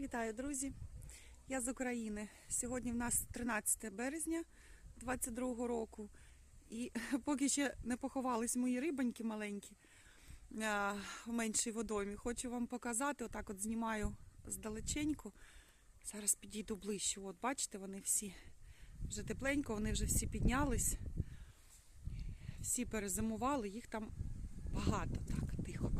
Вітаю, друзі! Я з України. Сьогодні в нас 13 березня 22 року. І поки ще не поховались мої рибоньки маленькі в меншій водомі. Хочу вам показати, отак от знімаю здалеченьку. Зараз підійду ближче. От бачите, вони всі вже тепленько, вони вже всі піднялись. Всі перезимували, їх там багато. Так, тихо.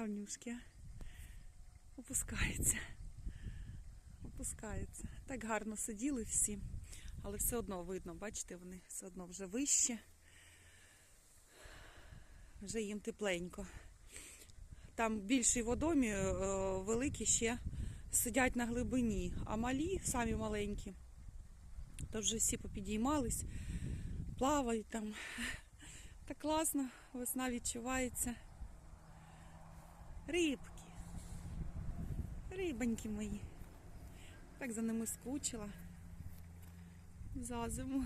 Давнюшки. Опускається. Опускається. Так гарно сиділи всі, але все одно видно, бачите, вони все одно вже вище. Вже їм тепленько. Там більші водомі, е, великі ще сидять на глибині, а малі, самі маленькі, то вже всі попідіймались, плавають там. Так класно, весна відчувається. Рибки. Рибоньки мої. Так за ними скучила. За зиму.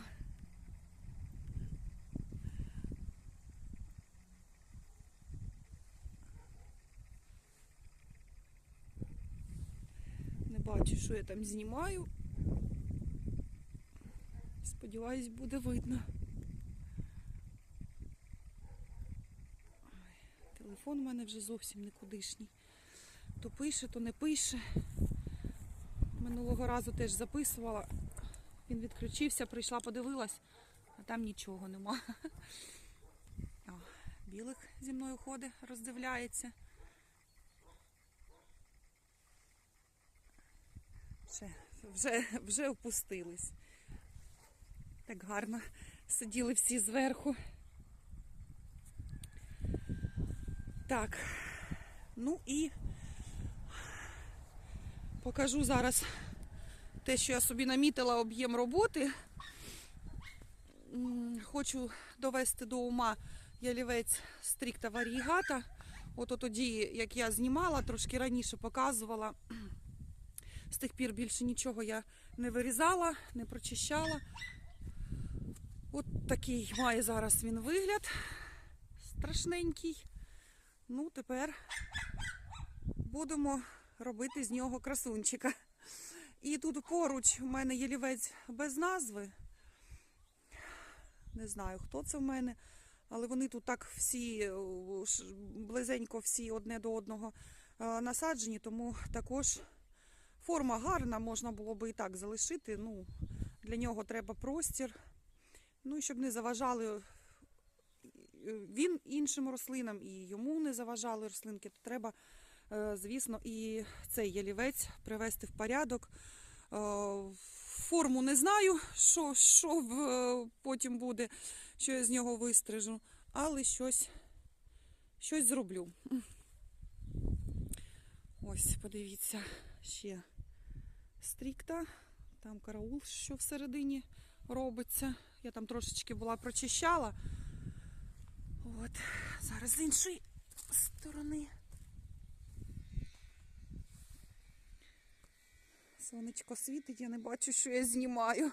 Не бачу, що я там знімаю. Сподіваюсь, буде видно. Телефон у мене вже зовсім никудишній. То пише, то не пише. Минулого разу теж записувала. Він відключився, прийшла, подивилась, а там нічого нема. О, білик зі мною ходить, роздивляється. Вже, вже, вже опустились. Так гарно сиділи всі зверху. Так, ну і покажу зараз те, що я собі намітила об'єм роботи. Хочу довести до ума ялівець стрікта варігата. От тоді, як я знімала, трошки раніше показувала. З тих пір більше нічого я не вирізала, не прочищала. От такий має зараз він вигляд. Страшненький. Ну, тепер будемо робити з нього красунчика. І тут поруч у мене є лівець без назви. Не знаю, хто це в мене, але вони тут так всі близенько всі одне до одного е, насаджені, тому також форма гарна, можна було би і так залишити. Ну, для нього треба простір. Ну і щоб не заважали він іншим рослинам і йому не заважали рослинки, то треба, е, звісно, і цей ялівець привести в порядок. Е, Форму не знаю, що, що потім буде, що я з нього вистрижу, але щось, щось зроблю. Ось, подивіться, ще стрікта, там караул, що всередині робиться. Я там трошечки була прочищала. От, зараз з іншої сторони. Сонечко світить, я не бачу, що я знімаю.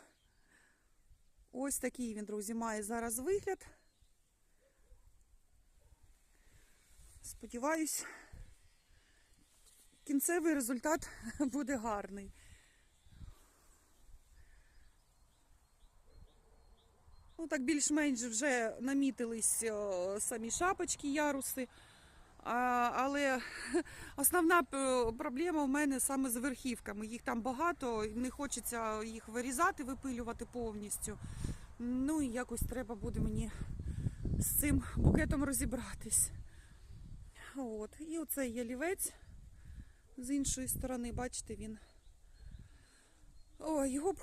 Ось такий він, друзі, має зараз вигляд. Сподіваюсь, кінцевий результат буде гарний. Ну, так більш-менш вже намітились самі шапочки, яруси. Але основна проблема в мене саме з верхівками. Їх там багато, не хочеться їх вирізати, випилювати повністю. Ну і якось треба буде мені з цим букетом розібратись. От. І оцей ялівець з іншої сторони, бачите, він. О, його б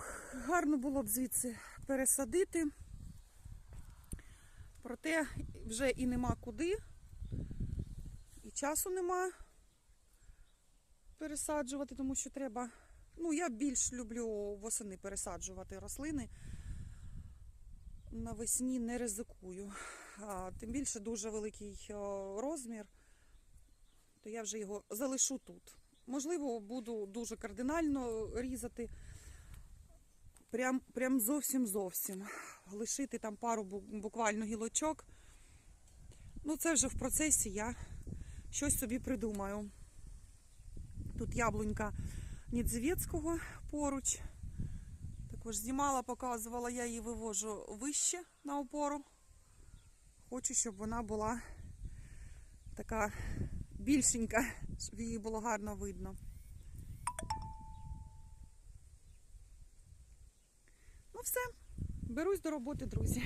гарно було б звідси пересадити. Проте вже і нема куди, і часу нема пересаджувати, тому що треба. Ну, я більш люблю восени пересаджувати рослини. Навесні не ризикую. А, тим більше дуже великий розмір, то я вже його залишу тут. Можливо, буду дуже кардинально різати. Прям, прям зовсім зовсім. Лишити там пару буквально гілочок. Ну, це вже в процесі я щось собі придумаю. Тут яблунька Нідзевецького поруч. Також знімала, показувала, я її вивожу вище на опору. Хочу, щоб вона була така більшенька, щоб її було гарно видно. Ну все, берусь до роботи, друзі.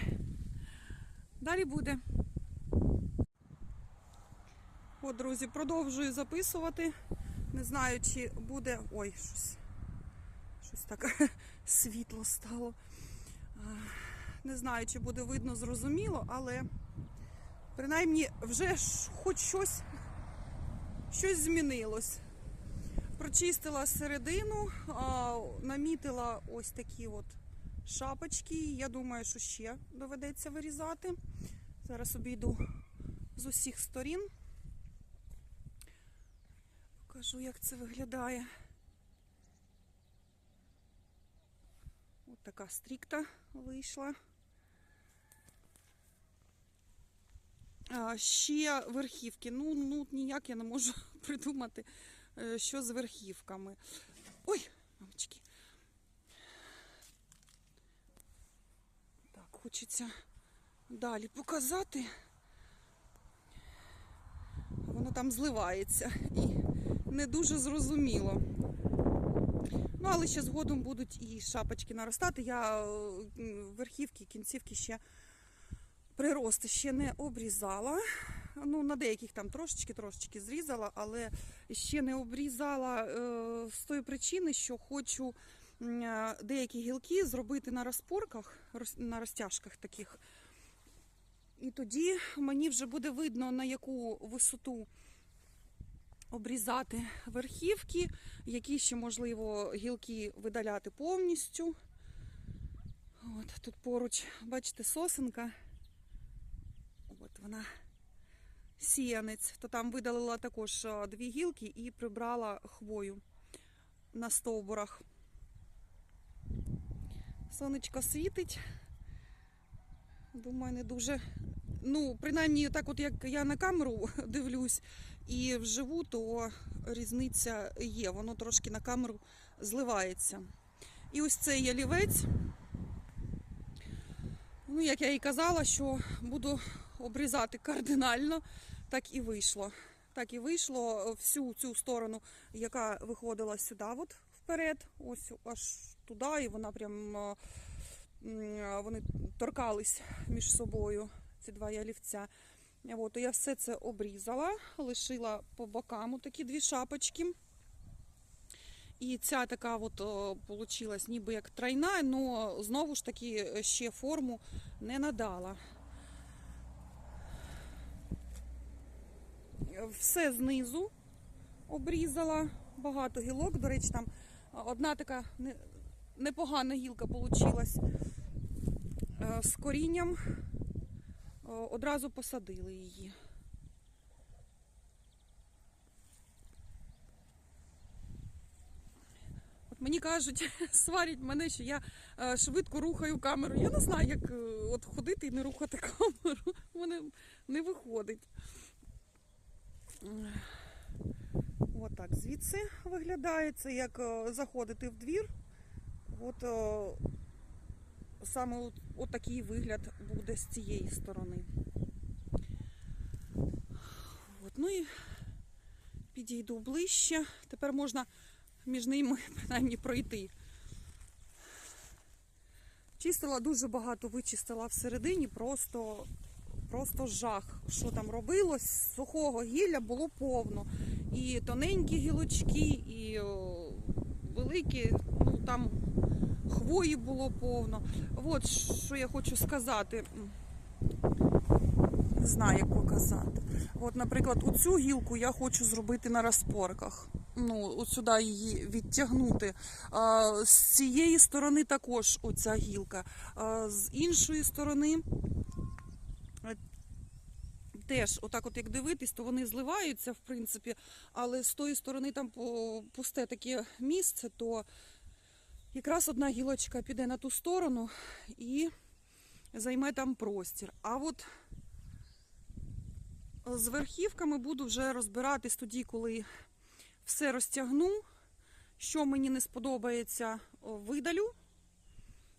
Далі буде. От, друзі, продовжую записувати. Не знаю, чи буде. Ой, щось. Щось так світло стало. Не знаю, чи буде видно зрозуміло, але принаймні вже хоч щось, щось змінилось. Прочистила середину, намітила ось такі от шапочки. Я думаю, що ще доведеться вирізати. Зараз обійду з усіх сторін. Покажу, як це виглядає. Ось така стрікта вийшла. Ще верхівки. Ну, ну, ніяк я не можу придумати, е, що з верхівками. Ой, мамочки. Так, хочеться далі показати. Воно там зливається і не дуже зрозуміло. Ну, але ще згодом будуть і шапочки наростати. Я е, верхівки, кінцівки ще прирости ще не обрізала. Ну, на деяких там трошечки-трошечки зрізала, але ще не обрізала е, з тої причини, що хочу деякі гілки зробити на розпорках, на розтяжках таких. І тоді мені вже буде видно, на яку висоту обрізати верхівки, які ще можливо гілки видаляти повністю. От тут поруч, бачите, сосенка. От вона сіянець. То там видалила також дві гілки і прибрала хвою на стовбурах. Сонечко світить. Думаю, не дуже. Ну, принаймні, так от як я на камеру дивлюсь і вживу, то різниця є. Воно трошки на камеру зливається. І ось цей ялівець. Ну, як я і казала, що буду обрізати кардинально, так і вийшло. Так і вийшло всю цю сторону, яка виходила сюди, от вперед, ось аж туди, і вона прям вони торкались між собою, ці два ялівця. От, я все це обрізала, лишила по бокам такі дві шапочки. І ця така от о, получилась ніби як тройна, але знову ж таки ще форму не надала. Все знизу обрізала, багато гілок. До речі, там одна така непогана гілка получилась е, з корінням. Е, Одразу посадили її. От мені кажуть, сварять мене, що я е, швидко рухаю камеру. Я не знаю, як от ходити і не рухати камеру. У мене не виходить. От так звідси виглядає. Це як е, заходити в двір. От е, саме от, от вигляд буде з цієї сторони. От, ну і підійду ближче. Тепер можна між ними принаймні пройти. Чистила дуже багато, вичистила всередині, просто, просто жах. Що там робилось? Сухого гілля було повно. І тоненькі гілочки, і великі, ну там хвої було повно. От що я хочу сказати. Не знаю, як показати. От, наприклад, оцю гілку я хочу зробити на розпорках. Ну, от сюди її відтягнути. А, з цієї сторони також оця гілка. А, з іншої сторони, теж, отак, от як дивитись, то вони зливаються, в принципі, але з тої сторони там пусте таке місце, то якраз одна гілочка піде на ту сторону і займе там простір. А от з верхівками буду вже розбиратись тоді, коли все розтягну. Що мені не сподобається, видалю.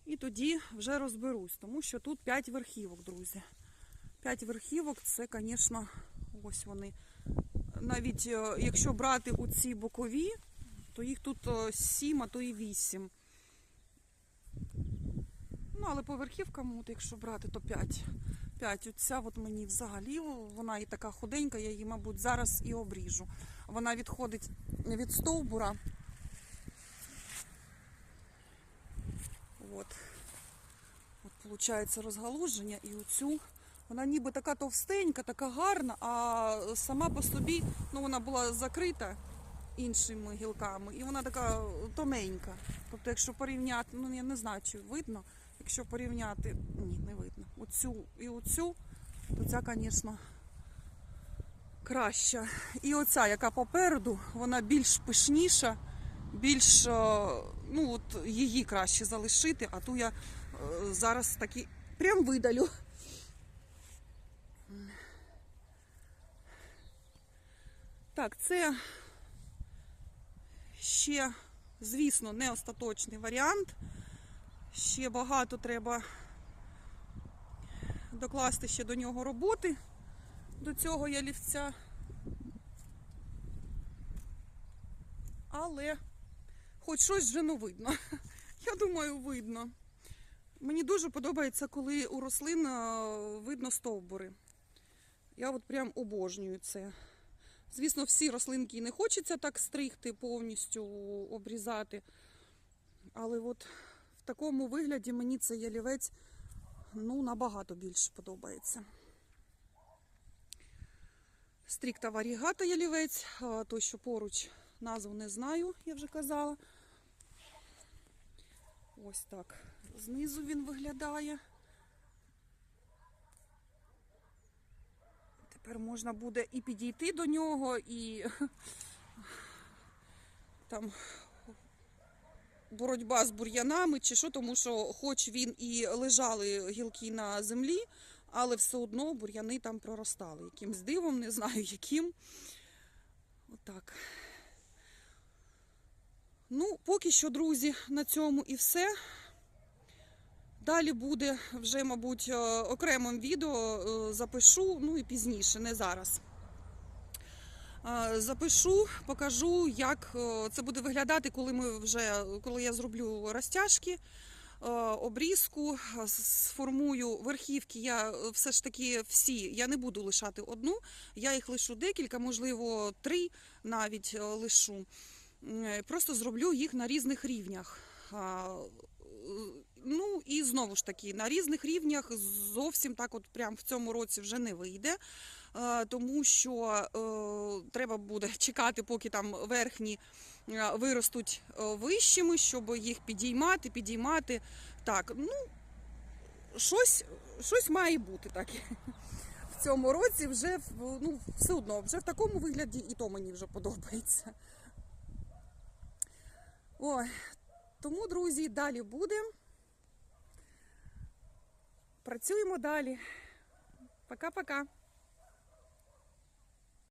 І тоді вже розберусь, тому що тут 5 верхівок, друзі. 5 верхівок це, звісно, ось вони. Навіть е, якщо брати у ці бокові, то їх тут 7, а то і 8. Ну, але по верхівкам, от якщо брати, то 5. 5. Оця от мені взагалі, вона і така худенька, я її, мабуть, зараз і обріжу. Вона відходить від стовбура. От. От, виходить, розгалуження і оцю. Вона ніби така товстенька, така гарна, а сама по собі ну, вона була закрита іншими гілками, і вона така тоненька. Тобто, якщо порівняти, ну я не знаю, чи видно, якщо порівняти, ні, не видно. Оцю і оцю, то ця, звісно, краща. І оця, яка попереду, вона більш пишніша, більш, е, ну от її краще залишити, а ту я е, зараз таки прям видалю. Так, це ще, звісно, не остаточний варіант. Ще багато треба докласти ще до нього роботи, до цього ялівця. Але хоч щось вже ну видно. Я думаю, видно. Мені дуже подобається, коли у рослин е, видно стовбури. Я от прям обожнюю це. Звісно, всі рослинки не хочеться так стригти, повністю обрізати. Але от в такому вигляді мені цей ялівець ну, набагато більше подобається. Стрікта варігата ялівець, той, що поруч назву не знаю, я вже казала. Ось так. Знизу він виглядає. Тепер можна буде і підійти до нього, і там боротьба з бур'янами чи що, тому що хоч він і лежали гілки на землі, але все одно бур'яни там проростали. Якимсь дивом, не знаю яким. Отак. Ну, поки що, друзі, на цьому і все. Далі буде вже, мабуть, е, окремим відео е, запишу, ну і пізніше, не зараз. Е, Запишу, покажу, як це буде виглядати, коли ми вже коли я зроблю розтяжки, обрізку, сформую верхівки. Я все ж таки всі, я не буду лишати одну, я їх лишу декілька, можливо, три навіть лишу. Просто зроблю їх на різних рівнях. Ну і знову ж таки, на різних рівнях зовсім так, от прям в цьому році вже не вийде, е, тому що е, треба буде чекати, поки там верхні е, виростуть вищими, щоб їх підіймати, підіймати. Так, ну щось, щось має бути так. В цьому році вже ну, все одно, вже в такому вигляді і то мені вже подобається. Ой, тому, друзі, далі буде. Працюємо далі. Пока-пока.